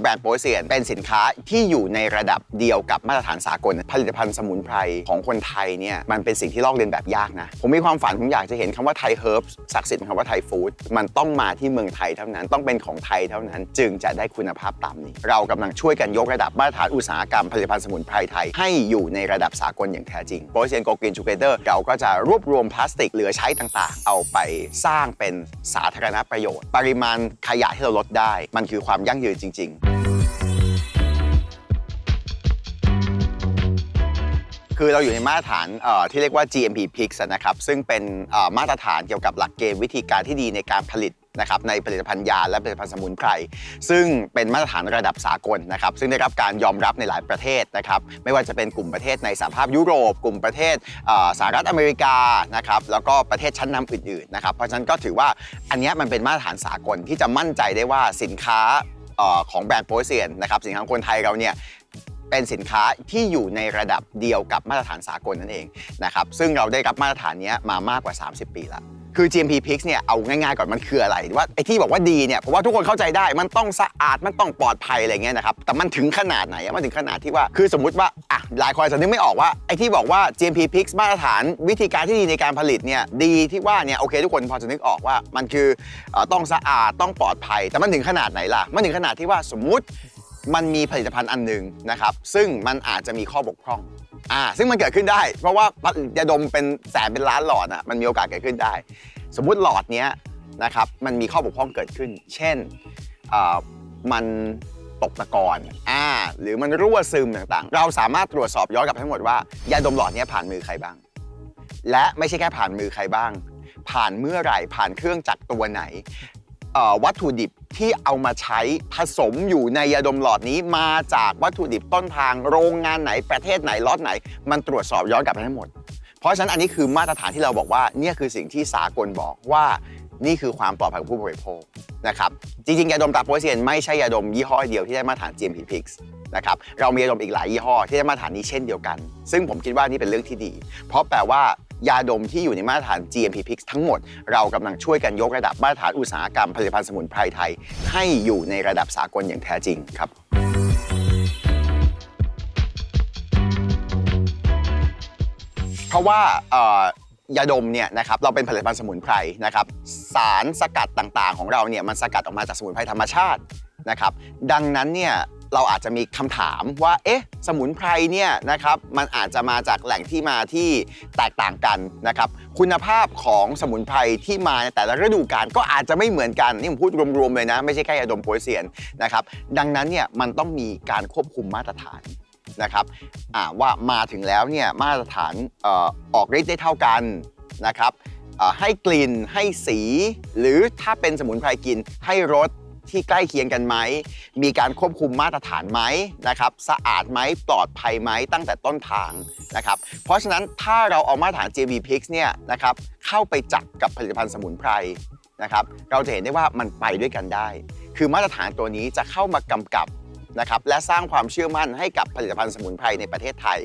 แบรนด์โปรเซียนเป็นสินค้าที่อยู่ในระดับเดียวกับมาตรฐานสากล ผลิตภัณฑ์สมุนไพรของคนไทยเนี่ยมันเป็นสิ่งที่ลอกเลียนแบบยากนะ ผมมีความฝันผมอยากจะเห็นคำว่าไทยเฮิร์บศักดิ์สิทธิ์คำว่าไทยฟู้ดมันต้องมาที่เมืองไทยเท่านั้นต้องเป็นของไทยเท่านั้น จึงจะได้คุณภาพตามนี้ เรากำลังช่วยกันยกระดับมาตรฐานอุตสาหกรรมผลิตภัณฑ์สมุนไพรไทยให้อยู่ในระดับสากลอย่างแท้จริงโปรเซียนโกกินจูเกเตอร์เราก็จะรวบรวมพลาสติกเหลือใช้ต่างๆ เอาไปสร้างเป็นสาธารณประโยชน์ ปริมาณขยะที่เราลดได้ มันคือความยั่งยืนจริง ๆ คือเราอยู่ในมาตรฐานที่เรียกว่า GMP PIX นะครับ ซึ่งเป็นมาตรฐานเกี่ยวกับหลักเกณฑ์วิธีการที่ดีในการผลิตนะครับในผลิตภัณฑ์ยาและผลิตภัณฑ์สมุนไพรซึ่งเป็นมาตรฐานระดับสากลนะครับซึ่งได้รับการยอมรับในหลายประเทศนะครับไม่ว่าจะเป็นกลุ่มประเทศในสหภาพยุโรป กลุ่มประเทศสหรัฐอเมริกานะครับแล้วก็ประเทศชั้นนำอื่นๆนะครับเพราะฉะนั้นก็ถือว่าอันนี้มันเป็นมาตรฐานสากลที่จะมั่นใจได้ว่าสินค้าของแบรนด์โปรเซียนนะครับสินค้าคนไทยเราเนี่ย เป็นสินค้าที่อยู่ในระดับเดียวกับมาตรฐานสากลนั่นเองนะครับซึ่งเราได้รับมาตรฐานนี้มามากกว่า 30 ปีแล้วคือ GMP PIX เนี่ยเอาง่ายๆก่อนมันคืออะไรว่าไอ้ที่บอกว่าดีเนี่ยเพราะว่าทุกคนเข้าใจได้มันต้องสะอาดมันต้องปลอดภัยอะไรเงี้ยนะครับแต่มันถึงขนาดไหนมันถึงขนาดที่ว่าคือสมมุติว่าอะหลายคนอาจจะนึกไม่ออกว่าไอ้ที่บอกว่า GMP PIX มาตรฐานวิธีการที่ดีในการผลิตเนี่ยดีที่ว่าเนี่ยโอเค ทุกคนพอจะนึกออกว่ามันคืออต้องสะอาดต้องปลอดภัย แต่มันถึงขนาดไหนล่ะมันถึงขนาดที่ว่าสมมติ มันมีผลิตภัณฑ์อันหนึ่งนะครับ ซึ่งมันอาจจะมีข้อบกพร่องอ่าซึ่งมันเกิดขึ้นได้ เพราะว่ายาดมเป็นแสนเป็นล้านหลอดอะมันมีโอกาสเกิดขึ้นได้ สมมุติหลอดเนี้ยนะครับมันมีข้อบกพร่องเกิดขึ้น เช่นเอ่อมันตกตะกอนอ่า หรือมันรั่วซึมต่างๆ เราสามารถตรวจสอบย้อนกลับทั้งหมดว่ายาดมหลอดเนี้ยผ่านมือใครบ้าง และไม่ใช่แค่ผ่านมือใครบ้าง ผ่านเมื่อไหร่ผ่านเครื่องจักรตัวไหน วัตถุดิบที่เอามาใช้ผสมอยู่ในยาดมหลอดนี้มาจากวัตถุดิบต้นทางโรงงานไหนประเทศไหนล็อตไหน มันตรวจสอบย้อนกลับไปทั้งหมด เพราะฉะนั้นอันนี้คือมาตรฐานที่เราบอกว่าเนี่ยคือสิ่งที่สากลบอกว่านี่คือความปลอดภัยของผู้บริโภคนะครับจริงๆ ยาดมตราโปรเซียนไม่ใช่ยาดมยี่ห้อเดียวที่ได้มาตรฐาน GMP PIX นะครับเรามียาดมอีกหลายยี่ห้อที่ได้มาตรฐานนี้เช่นเดียวกัน ซึ่งผมคิดว่านี่เป็นเรื่องที่ดี เพราะแปลว่า ยาดมที่อยู่ในมาตรฐาน GMP PIX ทั้งหมด เรากำลังช่วยกันยกระดับมาตรฐานอุตสาหกรรมผลิตภัณฑ์สมุนไพรไทย ให้อยู่ในระดับสากลอย่างแท้จริงครับเพราะว่าเอ่อยาดมเนี่ยนะครับเราเป็นผลิตภัณฑ์สมุนไพรนะครับสารสกัดต่างๆ ของเราเนี่ยมันสกัดออกมาจากสมุนไพรธรรมชาตินะครับดังนั้นเนี่ย เราอาจจะมีคำถามว่า เอ๊ะ สมุนไพรเนี่ยนะครับ มันอาจจะมาจากแหล่งที่มาที่แตกต่างกันนะครับ คุณภาพของสมุนไพรที่มาในแต่ละฤดูกาลก็อาจจะไม่เหมือนกัน นี่ผมพูดรวมๆเลยนะ ไม่ใช่แค่ยาดมโปรยเซียนนะครับ ดังนั้นเนี่ยมันต้องมีการควบคุมมาตรฐานนะครับว่ามาถึงแล้วเนี่ยมาตรฐานออกฤทธิ์ได้เท่ากันนะครับให้กลิ่นให้สี หรือถ้าเป็นสมุนไพรกินให้รส ที่ใกล้เคียงกันไหม มีการควบคุมมาตรฐานไหมนะครับ สะอาดไหมปลอดภัยไหมตั้งแต่ต้นทางนะครับ เพราะฉะนั้นถ้าเราเอามาตรฐาน JB Pix เนี่ยนะครับเข้าไปจับกับผลิตภัณฑ์สมุนไพรนะครับ เราจะเห็นได้ว่ามันไปด้วยกันได้ คือมาตรฐานตัวนี้จะเข้ามากำกับนะครับและสร้างความเชื่อมั่นให้กับผลิตภัณฑ์สมุนไพรในประเทศไทย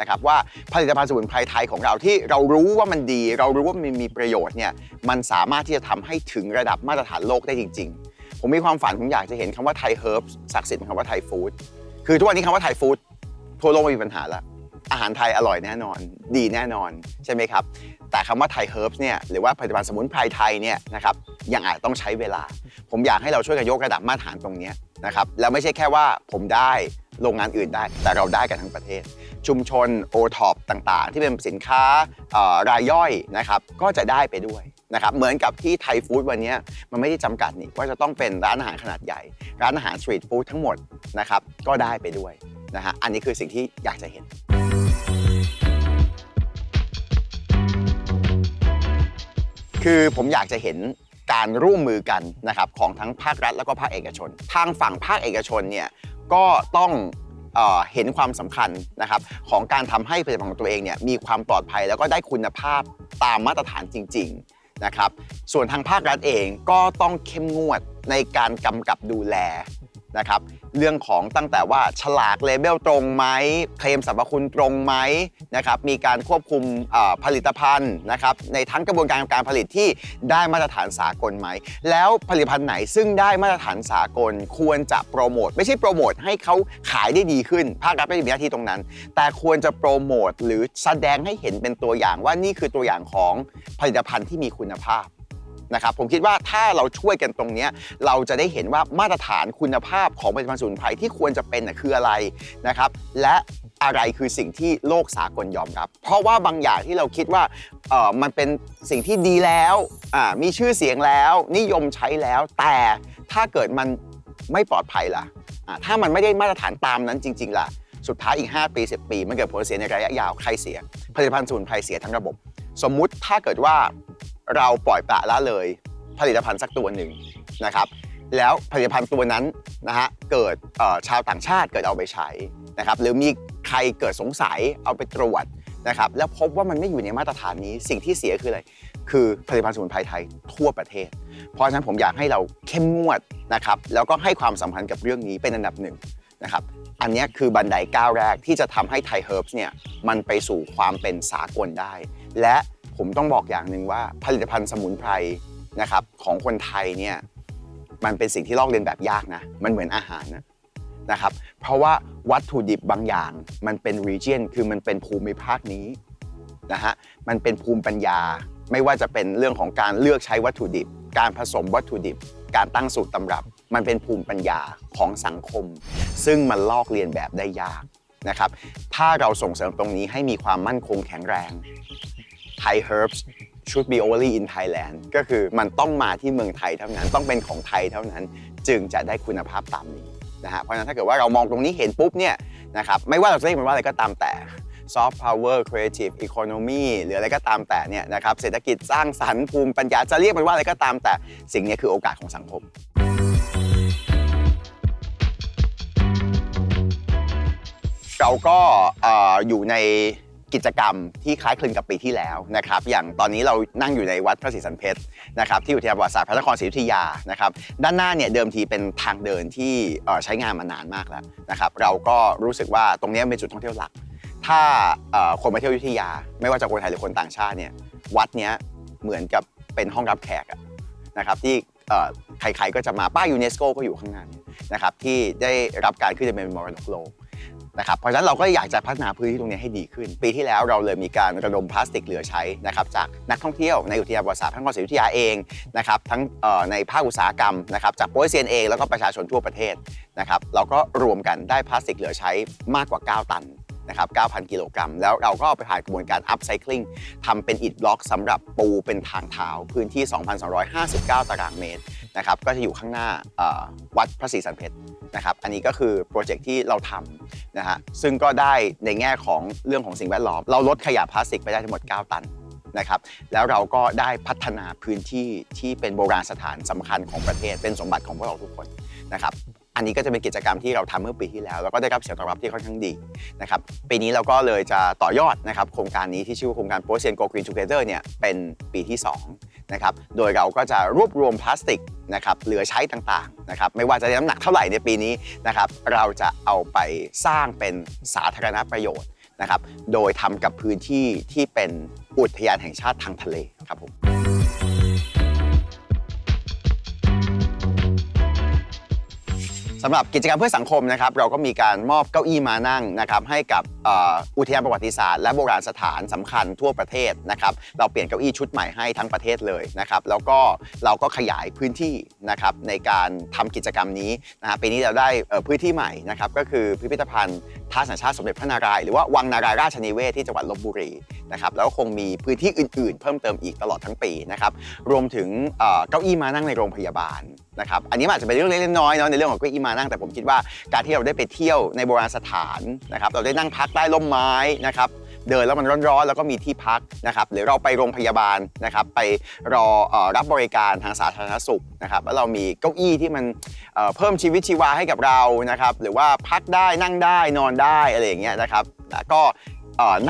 นะครับว่าผลิตภัณฑ์สมุนไพรไทยของเราที่เรารู้ว่ามันดี เรารู้ว่ามันมีประโยชน์เนี่ยมันสามารถที่จะทำให้ถึงระดับมาตรฐานโลกได้จริง ๆ ผมมีความฝันผมอยากจะเห็นคำว่าไทยเฮิร์บศักดิ์สิทธิ์คำว่าไทยฟู้ดคือทุกวันนี้คำว่าไทยฟู้ดทั่วโลกไม่มีปัญหาแล้วอาหารไทยอร่อยแน่นอน ดีแน่นอนใช่ไหมครับ แต่คำว่าไทยเฮิร์บเนี่ยหรือว่าผลิตภัณฑ์สมุนไพรไทยเนี่ยนะครับยังอาจต้องใช้เวลา ผมอยากให้เราช่วยกันยกระดับมาตรฐานตรงนี้นะครับแล้วไม่ใช่แค่ว่าผมได้โรงงานอื่นได้ แต่เราได้กันทั้งประเทศ ชุมชนโอท็อปต่างๆ ที่เป็นสินค้ารายย่อยนะครับก็จะได้ไปด้วย นะครับเหมือนกับที่ไทยฟู้ดวันนี้มันไม่ได้จำกัดนี่ว่าจะต้องเป็นร้านอาหารขนาดใหญ่ ร้านอาหารสตรีทฟู้ดทั้งหมดนะครับก็ได้ไปด้วยนะฮะอันนี้คือสิ่งที่อยากจะเห็นคือผมอยากจะเห็นการร่วมมือกันนะครับของทั้งภาครัฐแล้วก็ภาคเอกชน ทางฝั่งภาคเอกชนเนี่ยก็ต้องเออเห็นความสำคัญนะครับของการทำให้ผลิตภัณฑ์ของตัวเองเนี่ยมีความปลอดภัยแล้วก็ได้คุณภาพตามมาตรฐานจริง ๆ นะครับส่วนทางภาครัฐเองก็ต้องเข้มงวดในการกำกับดูแล นะครับเรื่องของตั้งแต่ว่าฉลากเลเบลตรงไหมเคลมสรรพคุณตรงไหมนะครับมีการควบคุมผลิตภัณฑ์นะครับในทั้งกระบวนการการผลิตที่ได้มาตรฐานสากลไหม แล้วผลิตภัณฑ์ไหนซึ่งได้มาตรฐานสากลควรจะโปรโมทไม่ใช่โปรโมทให้เขาขายได้ดีขึ้น ภาครัฐไม่ได้มีหน้าที่ตรงนั้น แต่ควรจะโปรโมทหรือแสดงให้เห็นเป็นตัวอย่างว่านี่คือตัวอย่างของผลิตภัณฑ์ที่มีคุณภาพ นะครับผมคิดว่าถ้าเราช่วยกันตรงนี้เราจะได้เห็นว่ามาตรฐานคุณภาพของผลิตภัณฑ์สมุนไพรที่ควรจะเป็นคืออะไรนะครับและอะไรคือสิ่งที่โลกสากลยอมรับ เพราะว่าบางอย่างที่เราคิดว่ามันเป็นสิ่งที่ดีแล้วมีชื่อเสียงแล้วนิยมใช้แล้ว แต่ถ้าเกิดมันไม่ปลอดภัยล่ะอ่าถ้ามันไม่ได้มาตรฐานตามนั้นจริง ๆ ล่ะ สุดท้ายอีก 5 ปี 10 ปี มันเกิดผลเสียในระยะยาวใครเสีย ผลิตภัณฑ์สมุนไพรเสียทั้งระบบ สมมุติถ้าเกิดว่า เราปล่อยปละละเลยผลิตภัณฑ์สักตัวหนึ่งนะครับ แล้วผลิตภัณฑ์ตัวนั้นนะฮะเกิดชาวต่างชาติเกิดเอาไปใช้นะครับ หรือมีใครเกิดสงสัยเอาไปตรวจนะครับ แล้วพบว่ามันไม่อยู่ในมาตรฐานนี้สิ่งที่เสียคืออะไรคือผลิตภัณฑ์สมุนไพรไทยทั่วประเทศ เพราะฉะนั้นผมอยากให้เราเข้มงวดนะครับ แล้วก็ให้ความสำคัญกับเรื่องนี้เป็นอันดับหนึ่งนะครับ อันนี้คือบันไดก้าวแรกที่จะทำให้ไทยเฮิร์บเนี่ยมันไปสู่ความเป็นสากลได้ และ ผมต้องบอกอย่างหนึ่งว่าผลิตภัณฑ์สมุนไพรนะครับของคนไทยเนี่ยมันเป็นสิ่งที่ลอกเลียนแบบยากนะมันเหมือนอาหารนะนะครับเพราะว่าวัตถุดิบบางอย่างมันเป็น region คือมันเป็นภูมิภาคนี้นะฮะมันเป็นภูมิปัญญา ไม่ว่าจะเป็นเรื่องของการเลือกใช้วัตถุดิบ การผสมวัตถุดิบ การตั้งสูตรตำรับ มันเป็นภูมิปัญญาของสังคม ซึ่งมันลอกเลียนแบบได้ยากนะครับถ้าเราส่งเสริมตรงนี้ให้มีความมั่นคงแข็งแรง Thai herbs should be only in Thailand ก็คือมันต้องมาที่เมืองไทยเท่านั้น ต้องเป็นของไทยเท่านั้น จึงจะได้คุณภาพตามนี้นะฮะเพราะฉะนั้นถ้าเกิดว่าเรามองตรงนี้เห็นปุ๊บเนี่ยนะครับไม่ว่าเราจะเรียกมันว่าอะไรก็ตามแต่ soft power creative economy หรืออะไรก็ตามแต่เนี่ยนะครับเศรษฐกิจสร้างสรรค์ภูมิปัญญาจะเรียกมันว่าอะไรก็ตามแต่สิ่งนี้คือโอกาสของสังคมเราก็ออยู่ใน กิจกรรมที่คล้ายคลึงกับปีที่แล้วนะครับอย่างตอนนี้เรานั่งอยู่ในวัดพระศรีสันเพชรนะครับที่อุทยานประวัติศาสตร์พระนครศรีอยุธยานะครับด้านหน้าเนี่ยเดิมทีเป็นทางเดินที่ใช้งานมานานมากแล้วนะครับเราก็รู้สึกว่าตรงนี้เป็นจุดท่องเที่ยวหลัก ถ้าคนมาเที่ยวอยุธยา ไม่ว่าจะคนไทยหรือคนต่างชาติเนี่ยวัดเนี้ยเหมือนกับเป็นห้องรับแขกนะครับที่ใครๆก็จะมาป้ายยูเนสโกก็อยู่ข้างหน้านนะครับที่ได้รับการขึ้นเป็นมรดกโลก นะครับเพราะฉะนั้นเราก็อยากจะพัฒนาพื้นที่ตรงนี้ให้ดีขึ้น ปีที่แล้วเราเลยมีการระดมพลาสติกเหลือใช้นะครับจากนักท่องเที่ยวในอุทยานประวัติศาสตร์พระนครศรีอยุธยาเองนะครับทั้งในภาคอุตสาหกรรมนะครับจากโปรยเซียนเองแล้วก็ประชาชนทั่วประเทศนะครับเราก็รวมกันได้พลาสติกเหลือใช้มากกว่า 9 ตันนะครับ9,000 กิโลกรัม แล้วเราก็เอาไปผ่านกระบวนการอัพไซคลิงทำเป็นอิฐบล็อกสำหรับปูเป็นทางเท้าพื้นที่ 2,259 ตารางเมตร นะครับก็จะอยู่ข้างหน้าวัดพระศรีสันเพชรนะครับอันนี้ก็คือโปรเจกต์ที่เราทำนะฮะซึ่งก็ได้ในแง่ของเรื่องของสิ่งแวดล้อม เราลดขยะพลาสติกไปได้ทั้งหมด 9 ตันนะครับแล้วเราก็ได้พัฒนาพื้นที่ที่เป็นโบราณสถานสำคัญของประเทศ เป็นสมบัติของพวกเราทุกคนนะครับอันนี้ก็จะเป็นกิจกรรมที่เราทำเมื่อปีที่แล้ว แล้วก็ได้รับเสียงตอบรับที่ค่อนข้างดีนะครับปีนี้เราก็เลยจะต่อยอดนะครับโครงการนี้ที่ชื่อว่าโครงการ p o s t i a n Go Green Together เนี่ยเป็นปีที่ 2 นะครับ โดยเราก็จะรวบรวมพลาสติกนะครับเหลือใช้ต่างๆนะครับไม่ว่าจะได้น้ำหนักเท่าไหร่ในปีนี้นะครับเราจะเอาไปสร้างเป็นสาธารณประโยชน์นะครับ โดยทำกับพื้นที่ที่เป็นอุทยานแห่งชาติทางทะเลครับผมสำหรับกิจกรรมเพื่อสังคมนะครับ เราก็มีการมอบเก้าอี้มานั่งนะครับให้กับ อุทยานประวัติศาสตร์และโบราณสถานสำคัญทั่วประเทศนะครับเราเปลี่ยนเก้าอี้ชุดใหม่ให้ทั้งประเทศเลยนะครับแล้วก็เราก็ขยายพื้นที่นะครับในการทำกิจกรรมนี้นะฮะปีนี้เราได้พื้นที่ใหม่นะครับก็คือพิพิธภัณฑ์ท่าสัญชาติสมเด็จพระนารายณ์หรือว่าวังนารายราชนิเวศที่จังหวัดลบบุรีนะครับแล้วก็คงมีพื้นที่อื่นๆ เพิ่มเติมอีกตลอดทั้งปีนะครับรวมถึงเก้าอี้มานั่งในโรงพยาบาลนะครับอันนี้อาจจะเป็นเรื่องเล็กๆน้อยๆเนาะในเรื่องของเก้าอี้มานั่งแต่ผมคิดว่าการที่เราได้ไปเที่ยวในโบราณสถานนะครับเราได้นั่งพักต้ร่มไม้นะครับเดินแล้วมันร้อนๆ แล้วก็มีที่พักนะครับหรือเราไปโรงพยาบาลนะครับไปรออรับบริการทางสาธารณสุขนะครับแล้วเรามีเก้าอี้ที่มันเเพิ่มชีวิตชีวาให้กับเรานะครับหรือว่าพักได้นั่งได้นอนได้อะไรอย่างเงี้ยนะครับก็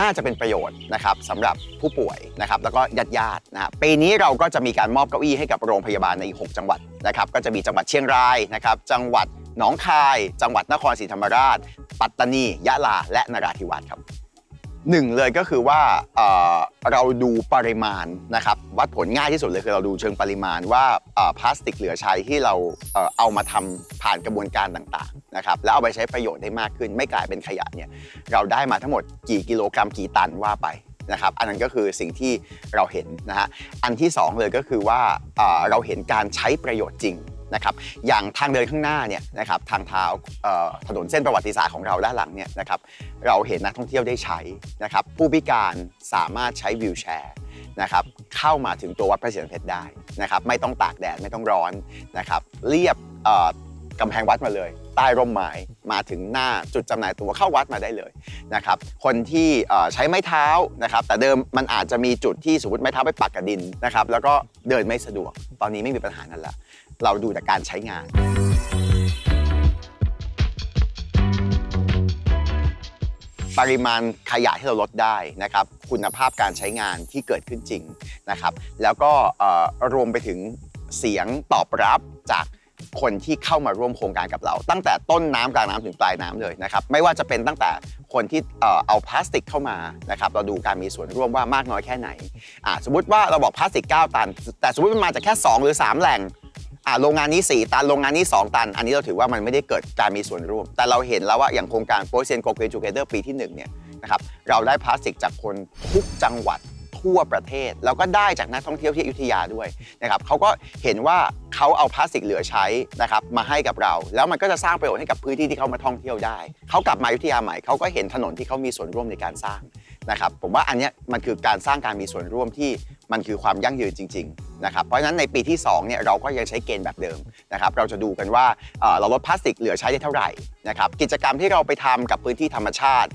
น่าจะเป็นประโยชน์นะครับสำหรับผู้ป่วยนะครับแล้วก็ญาติญาติๆนะฮะปีนี้เราก็จะมีการมอบเก้าอี้ให้กับโรงพยาบาลในอีก 6 จังหวัดนะครับก็จะมีจังหวัดเชียงรายนะครับจังหวัดหนองคาย จังหวัดนครศรีธรรมราช ปัตตานี ยะลา และนราธิวาสครับหนึ่งเลยก็คือว่าเราดูปริมาณนะครับวัดผลง่ายที่สุดเลยคือเราดูเชิงปริมาณว่าพลาสติกเหลือใช้ที่เราเอามาทำผ่านกระบวนการต่างๆนะครับแล้วเอาไปใช้ประโยชน์ได้มากขึ้น ไม่กลายเป็นขยะเนี่ยเราได้มาทั้งหมดกี่กิโลกรัมกี่ตันว่าไปนะครับอันนั้นก็คือสิ่งที่เราเห็นนะฮะอันที่สองเลยก็คือว่าเราเห็นการใช้ประโยชน์จริง นะครับอย่างทางเดินข้างหน้าเนี่ยนะครับทางเท้าถนนเส้นประวัติศาสตร์ของเราด้านหลังเนี่ยนะครับเราเห็นนักท่องเที่ยวได้ใช้นะครับผู้พิการสามารถใช้วิวแชร์นะครับเข้ามาถึงตัววัดพระศรีสันเพชรได้นะครับไม่ต้องตากแดดไม่ต้องร้อนนะครับเรียบกำแพงวัดมาเลยใต้ร่มไม้มาถึงหน้าจุดจำหน่ายตัวเข้าวัดมาได้เลยนะครับคนที่ใช้ไม้เท้านะครับแต่เดิมมันอาจจะมีจุดที่สมมติไม้เท้าไปปักกับดินนะครับแล้วก็เดินไม่สะดวกตอนนี้ไม่มีปัญหานั้นละ เราดูจากการใช้งาน ปริมาณขยะที่เราลดได้นะครับ คุณภาพการใช้งานที่เกิดขึ้นจริงนะครับ แล้วก็รวมไปถึงเสียงตอบรับจากคนที่เข้ามาร่วมโครงการกับเรา ตั้งแต่ต้นน้ำกลางน้ำถึงปลายน้ำเลยนะครับ ไม่ว่าจะเป็นตั้งแต่คนที่เอาพลาสติกเข้ามานะครับเราดูการมีส่วนร่วมว่ามากน้อยแค่ไหนสมมติว่าเราบอกพลาสติก 9 ตัน แต่สมมติมันมาจากแค่ 2 หรือ 3 แหล่ง อ่าโรงงานนี้ 4 ตันโรงงานนี้ 2 ตัน อันนี้เราถือว่ามันไม่ได้เกิดการมีส่วนร่วม แต่เราเห็นแล้วว่าอย่างโครงการโปรเซนโกเกจูเกเตอร์ปีที่1เนี่ยนะครับเราได้พลาสติกจากคนทุกจังหวัดทั่วประเทศ แล้วก็ได้จากนักท่องเที่ยวที่อยุธยาด้วยนะครับเขาก็เห็นว่าเขาเอาพลาสติกเหลือใช้นะครับมาให้กับเรา แล้วมันก็จะสร้างประโยชน์ให้กับพื้นที่ที่เขามาท่องเที่ยวได้เขากลับมาอยุธยาใหม่เขาก็เห็นถนนที่เขามีส่วนร่วมในการสร้าง นะครับผมว่าอันนี้มันคือการสร้างการมีส่วนร่วมที่มันคือความยั่งยืนจริงๆนะครับเพราะฉะนั้นในปีที่2เนี่ยเราก็ยังใช้เกณฑ์แบบเดิมนะครับเราจะดูกันว่าเราลดพลาสติกเหลือใช้ได้เท่าไหร่นะครับกิจกรรมที่เราไปทำกับพื้นที่ธรรมชาติ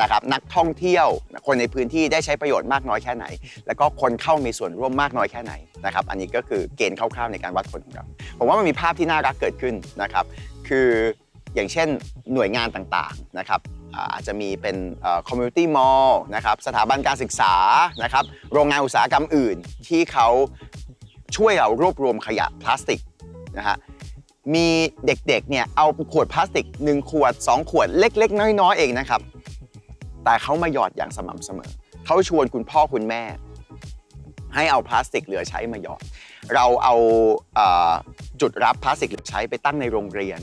นะครับนักท่องเที่ยวคนในพื้นที่ได้ใช้ประโยชน์มากน้อยแค่ไหน แล้วก็คนเข้ามีส่วนร่วมมากน้อยแค่ไหนนะครับอันนี้ก็คือเกณฑ์คร่าวๆในการวัดผลของเราผมว่ามันมีภาพที่น่ารักเกิดขึ้นนะครับคือ อย่างเช่นหน่วยงานต่างๆนะครับอาจจะมีเป็นเอ่อ community mall นะครับสถาบันการศึกษานะครับโรงงานอุตสาหกรรมอื่นที่เขาช่วยเรารวบรวมขยะพลาสติกนะฮะมีเด็กๆเนี่ยเอาขวดพลาสติก 1 ขวด 2 ขวดเล็ก ๆ น้อยๆเองนะครับ แต่เขามาหยอดอย่างสม่ำเสมอ เขาชวนคุณพ่อคุณแม่ ให้เอาพลาสติกเหลือใช้มาหยอด เราเอาเอ่อจุดรับพลาสติกเหลือใช้ไปตั้งในโรงเรียน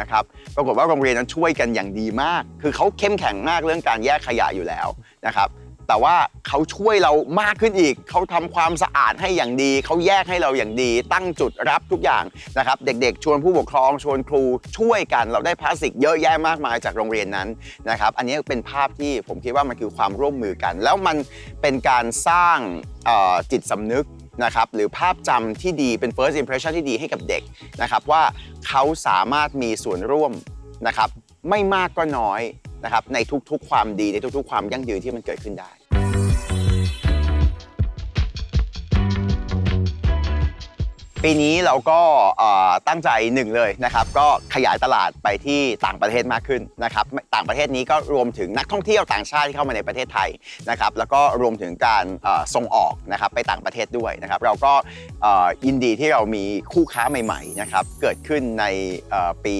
นะครับปรากฏว่าโรงเรียนนั้นช่วยกันอย่างดีมาก คือเขาเข้มแข็งมากเรื่องการแยกขยะอยู่แล้วนะครับแต่ว่าเขาช่วยเรามากขึ้นอีก เขาทำความสะอาดให้อย่างดี เขาแยกให้เราอย่างดี ตั้งจุดรับทุกอย่างนะครับ เด็กๆ ชวนผู้ปกครอง ชวนครูช่วยกัน เราได้พลาสติกเยอะแยะมากมายจากโรงเรียนนั้นนะครับ อันนี้เป็นภาพที่ผมคิดว่ามันคือความร่วมมือกัน แล้วมันเป็นการสร้างจิตสำนึก นะครับหรือภาพจำที่ดีเป็น first impression ที่ดีให้กับเด็กนะครับว่าเขาสามารถมีส่วนร่วมนะครับไม่มากก็น้อยนะครับในทุกๆ ความดีในทุกๆ ความยั่งยืนที่มันเกิดขึ้นได้ ปีนี้เราก็ตั้งใจหนึ่งเลยนะครับก็ขยายตลาดไปที่ต่างประเทศมากขึ้นนะครับต่างประเทศนี้ก็รวมถึงนักท่องเที่ยวต่างชาติที่เข้ามาในประเทศไทยนะครับแล้วก็รวมถึงการส่งออกนะครับไปต่างประเทศด้วยนะครับเราก็อินดีที่เรามีคู่ค้าใหม่ๆนะครับเกิดขึ้นในปี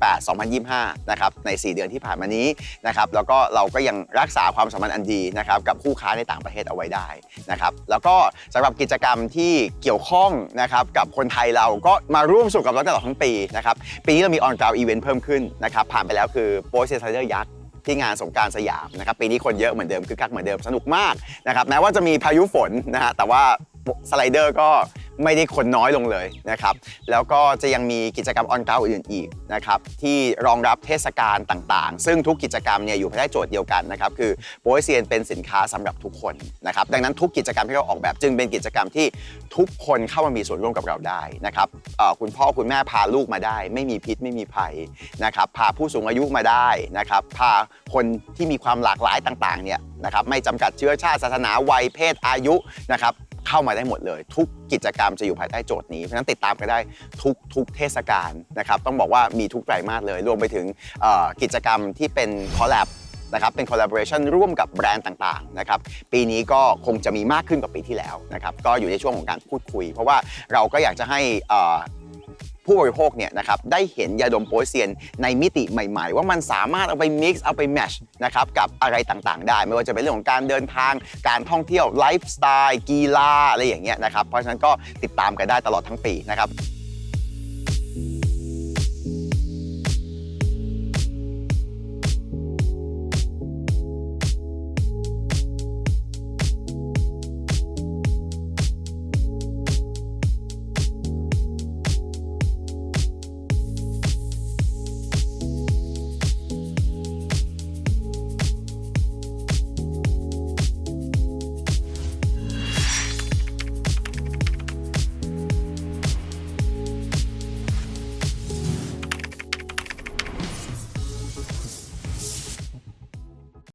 2068-2025 นะครับใน 4 เดือนที่ผ่านมานี้นะครับแล้วก็เราก็ยังรักษาความสัมพันธ์อันดีนะครับกับคู่ค้าในต่างประเทศเอาไว้ได้นะครับแล้วก็สำหรับกิจกรรมที่เกี่ยวข้องนะครับกับคนไทยเราก็มาร่วมสุขกับเราตลอดทั้งปีนะครับปีนี้เรามีออนกราวอีเวนต์เพิ่มขึ้นนะครับผ่านไปแล้วคือโปสเซนไซเดอร์ยักษ์ที่งานสงการสยามนะครับปีนี้คนเยอะเหมือนเดิมคือคักเหมือนเดิมสนุกมากนะครับแม้ว่าจะมีพายุฝนนะฮะแต่ว่าสไลเดอร์ก็ ไม่ได้คนน้อยลงเลยนะครับ แล้วก็จะยังมีกิจกรรมออนกราวอื่นอีกนะครับที่รองรับเทศกาลต่างๆ ซึ่งทุกกิจกรรมเนี่ยอยู่ภายใต้โจทย์เดียวกันนะครับคือโปรเซียนเป็นสินค้าสำหรับทุกคนนะครับดังนั้นทุกกิจกรรมที่เราออกแบบ จึงเป็นกิจกรรมที่ทุกคนเข้ามามีส่วนร่วมกับเราได้นะครับคุณพ่อคุณแม่พาลูกมาได้ ไม่มีพิษไม่มีภัยนะครับพาผู้สูงอายุมาได้นะครับพาคนที่มีความหลากหลายต่างๆเนี่ยนะครับไม่จำกัดเชื้อชาติศาสนาวัยเพศอายุนะครับ เข้ามาได้หมดเลย ทุกกิจกรรมจะอยู่ภายใต้โจทย์นี้ เพราะฉะนั้นติดตามกันได้ทุกทุกเทศกาลนะครับต้องบอกว่ามีทุกไตรมาสเลย รวมไปถึงกิจกรรมที่เป็นคอลแลบนะครับเป็น collaboration ร่วมกับแบรนด์ต่างๆนะครับปีนี้ก็คงจะมีมากขึ้นกว่าปีที่แล้วนะครับก็อยู่ในช่วงของการพูดคุย เพราะว่าเราก็อยากจะให้อ่อ ผู้บริโภคเนี่ยนะครับได้เห็นยาดมโปเซียนในมิติใหม่ ๆ ว่ามันสามารถเอาไปมิกซ์เอาไปแมชนะครับกับอะไรต่างๆ ได้ ไม่ว่าจะเป็นเรื่องของการเดินทาง การท่องเที่ยวไลฟ์สไตล์กีฬาอะไรอย่างเงี้ยนะครับเพราะฉะนั้นก็ติดตามกันได้ตลอดทั้งปีนะครับ